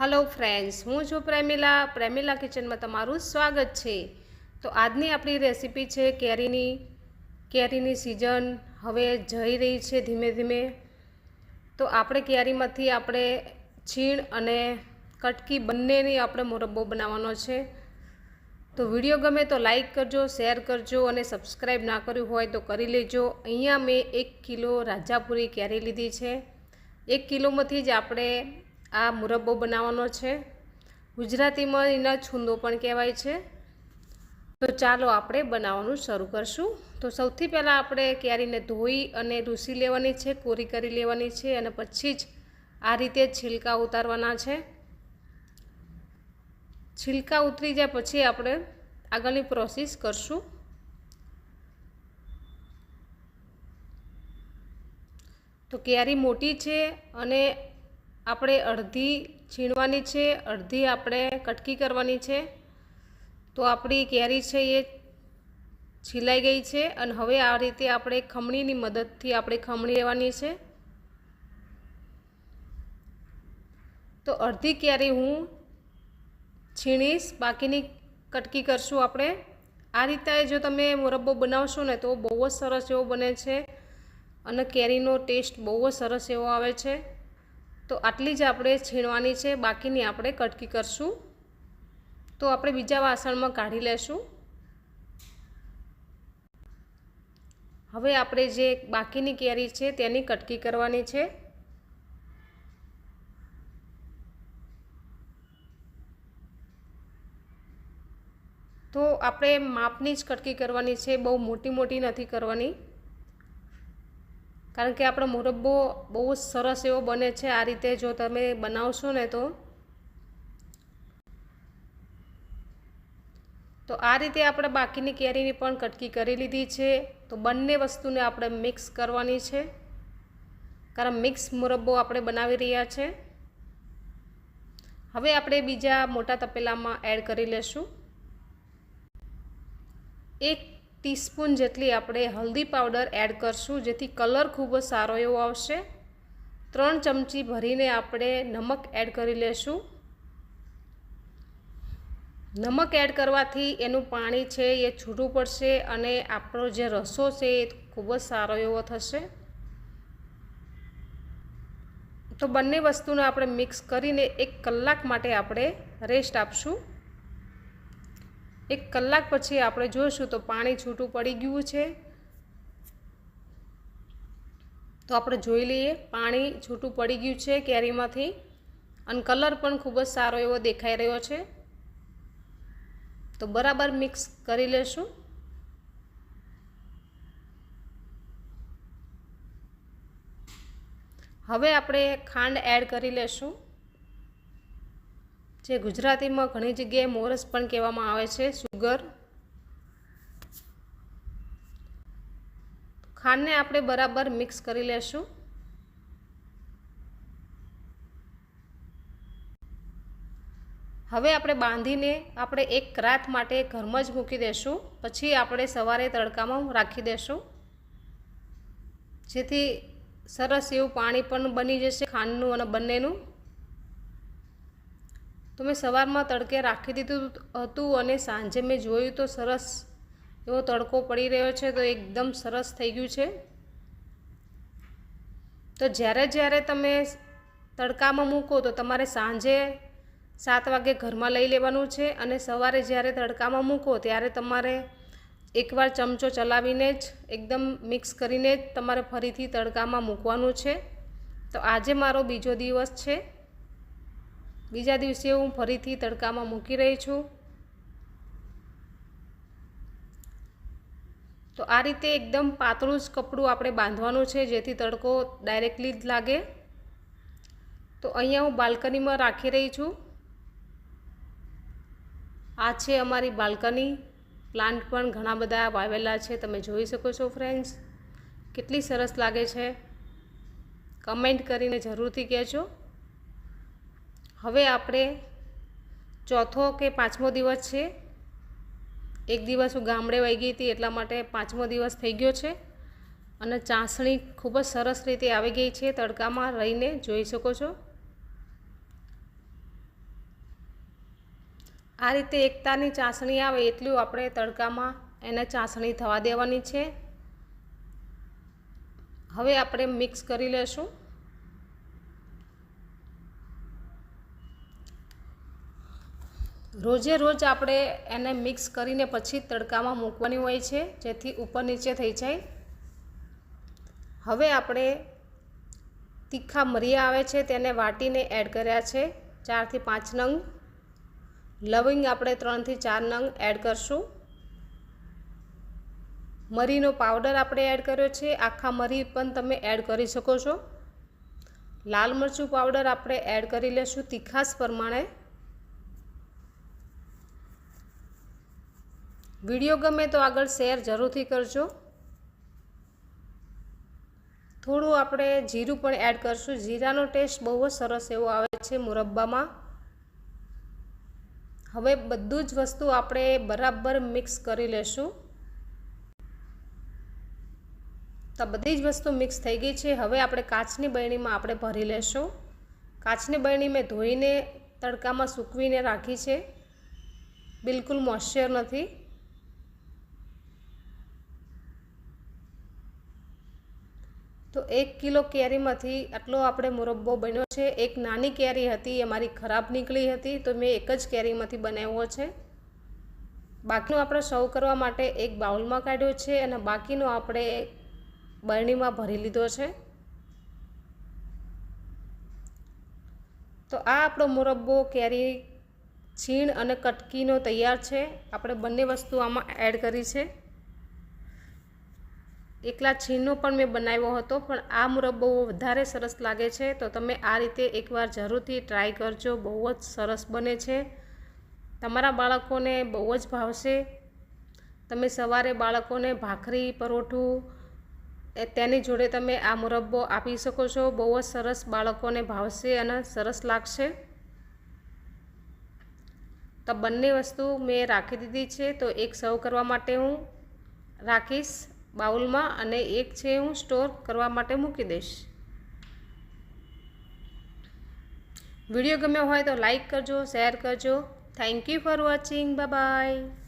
Hello friends હું છું પ્રેમિલા. પ્રેમિલા કિચનમાં તમારું સ્વાગત છે. તો આજની આપણી રેસીપી છે કેરીની. કેરીની સિઝન હવે જઈ રહી છે ધીમે ધીમે. તો આપણે કેરીમાંથી આપણે છીણ અને કટકી બંનેની આપણે મુરબ્બો બનાવવાનો છે. તો વીડિયો ગમે તો લાઈક કરજો શેર કરજો અને સબસ્ક્રાઈબ ના કર્યું હોય તો કરી લેજો. અહીંયા મેં એક કિલો રાજાપુરી કેરી લીધી છે. એક કિલોમાંથી જ આપણે આ મુરબ્બો બનાવવાનો છે. ગુજરાતીમાં એના છૂંદો પણ કહેવાય છે. તો ચાલો આપણે બનાવવાનું શરૂ કરશું. તો સૌથી પહેલાં આપણે કેરીને ધોઈ અને રૂસી લેવાની છે, કોરી કરી લેવાની છે અને પછી જ આ રીતે છિલકા ઉતારવાના છે. છિલકા ઉતરી જાય પછી આપણે આગળની પ્રોસેસ કરશું. તો કેરી મોટી છે અને આપણે અડધી છીણવાની છે, અડધી આપણે કટકી કરવાની છે. તો આપણી કેરી છે એ છીલાઈ ગઈ છે અને હવે આ રીતે આપણે ખમણીની મદદથી આપણે ખમણી લેવાની છે. તો અડધી કેરી હું છીણીશ, બાકીની કટકી કરશું આપણે. આ રીતે જો તમે મુરબ્બો બનાવશો ને તો બહુ જ સરસ એવો બને છે અને કેરીનો ટેસ્ટ બહુ જ સરસ એવો આવે છે. તો આટલી જ આપણે છીણવાની છે, બાકીની આપણે કટકી કરશું. તો આપણે બીજા વાસણમાં કાઢી લેશું. હવે આપણે જે બાકીની કેરી છે, તેની કટકી કરવાની છે. તો આપણે માપની જ કટકી કરવાની છે, બહુ મોટી મોટી નથી કરવાની. કારણ કે આપણો મુરબ્બો બહુ જ સરસ એવો બને છે આ રીતે જો તમે બનાવશો ને તો. તો આ રીતે આપણે બાકીની કેરીની પણ કટકી કરી લીધી છે. તો બંને વસ્તુને આપણે મિક્સ કરવાની છે. કારણ મિક્સ મુરબ્બો આપણે બનાવી રહ્યા છે. હવે આપણે બીજા મોટા તપેલામાં એડ કરી લેશું. એક ટીસ્પૂન જેટલી આપણે હલ્દી પાવડર એડ કરશું, જેથી કલર ખૂબ જ સારો એવો આવશે. ત્રણ ચમચી ભરીને આપણે નમક એડ કરી લેશું. નમક એડ કરવાથી એનું પાણી છે એ છૂટું પડશે અને આપણો જે રસો છે એ ખૂબ જ સારો એવો થશે. તો બંને વસ્તુને આપણે મિક્સ કરીને એક કલાક માટે આપણે રેસ્ટ આપશું. એક કલાક પછી આપણે જોઈશું તો પાણી છૂટું પડી ગયું છે. તો આપણે જોઈ લઈએ પાણી છૂટું પડી ગયું છે કેરીમાંથી. અને કલર પણ ખૂબ જ સારો એવો દેખાઈ રહ્યો છે. તો બરાબર મિક્સ કરી લેશું. હવે આપણે ખાંડ એડ કરી લેશું. જે ગુજરાતીમાં ઘણી જગ્યાએ મોરસ પણ કહેવામાં આવે છે, સુગર. ખાંડને આપણે બરાબર મિક્સ કરી લેશું. હવે આપણે બાંધીને આપણે એક રાત માટે ઘરમાં જ મૂકી દેશું. પછી આપણે સવારે તડકામાં રાખી દેશું. જેથી સરસ એવું પાણી પણ બની જશે ખાંડનું અને બંનેનું. તો મેં સવારમાં તડકે રાખી દીધું હતું અને સાંજે મેં જોયું તો સરસ એવો તડકો પડી રહ્યો છે, તો એકદમ સરસ થઈ ગયું છે. તો જ્યારે જ્યારે તમે તડકામાં મૂકો તો તમારે સાંજે સાત વાગે ઘરમાં લઈ લેવાનું છે અને સવારે જ્યારે તડકામાં મૂકો ત્યારે તમારે એકવાર ચમચો ચલાવીને જ એકદમ મિક્સ કરીને જ તમારે ફરીથી તડકામાં મૂકવાનું છે. તો આજે મારો બીજો દિવસ છે. બીજા દિવસે હું ફરીથી તડકામાં મૂકી રહી છું. તો આ રીતે એકદમ પાતળું જ કપડું આપણે બાંધવાનું છે, જેથી તડકો ડાયરેક્ટલી જ લાગે. તો અહીંયા હું બાલ્કનીમાં રાખી રહી છું. આ છે અમારી બાલ્કની. પ્લાન્ટ પણ ઘણા બધા વાવેલા છે, તમે જોઈ શકો છો ફ્રેન્ડ્સ. કેટલી સરસ લાગે છે. કમેન્ટ કરીને જરૂરથી કહેજો. હવે આપણે ચોથો કે પાંચમો દિવસ છે. એક દિવસ હું ગામડે વહી ગઈ હતી એટલા માટે પાંચમો દિવસ થઈ ગયો છે. અને ચાસણી ખૂબ જ સરસ રીતે આવી ગઈ છે. તડકામાં રહીને જોઈ શકો છો. આ રીતે એકતાની ચાસણી આવે એટલું આપણે તડકામાં એને ચાસણી થવા દેવાની છે. હવે આપણે મિક્સ કરી લેશું. રોજે રોજ આપણે એને મિક્સ કરીને પછી તડકામાં મૂકવાની હોય છે, જેથી ઉપર નીચે થઈ જાય. હવે આપણે તીખા મરિયા આવે છે, તેને વાટીને એડ કર્યા છે, ચારથી પાંચ નંગ. લવિંગ આપણે ત્રણથી ચાર નંગ એડ કરશું. મરીનો પાવડર આપણે એડ કર્યો છે, આખા મરી પણ તમે એડ કરી શકો છો. લાલ મરચું પાવડર આપણે એડ કરી લેશું તીખાસ પ્રમાણે. વીડિયો ગમે તો આગળ શેર જરૂરથી કરજો. થોડું આપણે જીરું પણ એડ કરશું. જીરાનો ટેસ્ટ બહુ જ સરસ એવો આવે છે મુરબ્બામાં. હવે બધું જ વસ્તુ આપણે બરાબર મિક્સ કરી લેશું. તો બધી જ વસ્તુ મિક્સ થઈ ગઈ છે. હવે આપણે કાચની બરણીમાં આપણે ભરી લેશું. કાચની બરણી મેં ધોઈને તડકામાં સૂકવીને રાખી છે. બિલકુલ મોઇશ્ચર નથી. તો એક કિલો કેરીમાંથી આટલો આપણે મુરબ્બો બન્યો છે. એક નાની કેરી હતી, એ મારી ખરાબ નીકળી હતી, તો મેં એક જ કેરીમાંથી બનાવ્યો છે. બાકીનો આપણે સર્વ કરવા માટે એક બાઉલમાં કાઢ્યો છે અને બાકીનો આપણે બરણીમાં ભરી લીધો છે. તો આ આપણો મુરબ્બો, કેરી, છીણ અને કટકીનો તૈયાર છે. આપણે બંને વસ્તુ આમાં એડ કરી છે. એકલા છીણનો પણ મેં બનાવ્યો હતો, પણ આ મુરબ્બો વધારે સરસ લાગે છે, તો તમે આ રીતે એકવાર જરૂરથી ટ્રાય કરજો, બહુ જ સરસ બને છે. તમારા બાળકોને બહુ જ ભાવશે. તમે સવારે બાળકોને ભાખરી, પરોઠું તેની જોડે તમે આ મુરબ્બો આપી શકો છો, બહુ જ સરસ બાળકોને ભાવશે અને સરસ લાગશે. તો બંને વસ્તુ મેં રાખી દીધી છે, તો એક સર્વ કરવા માટે હું રાખીશ. બાઉલમાં અને એક છે હું સ્ટોર કરવા માટે મૂકી દઈશ. વીડિયો ગમ્યો હોય તો લાઈક કરજો, શેર કરજો. Thank you for watching bye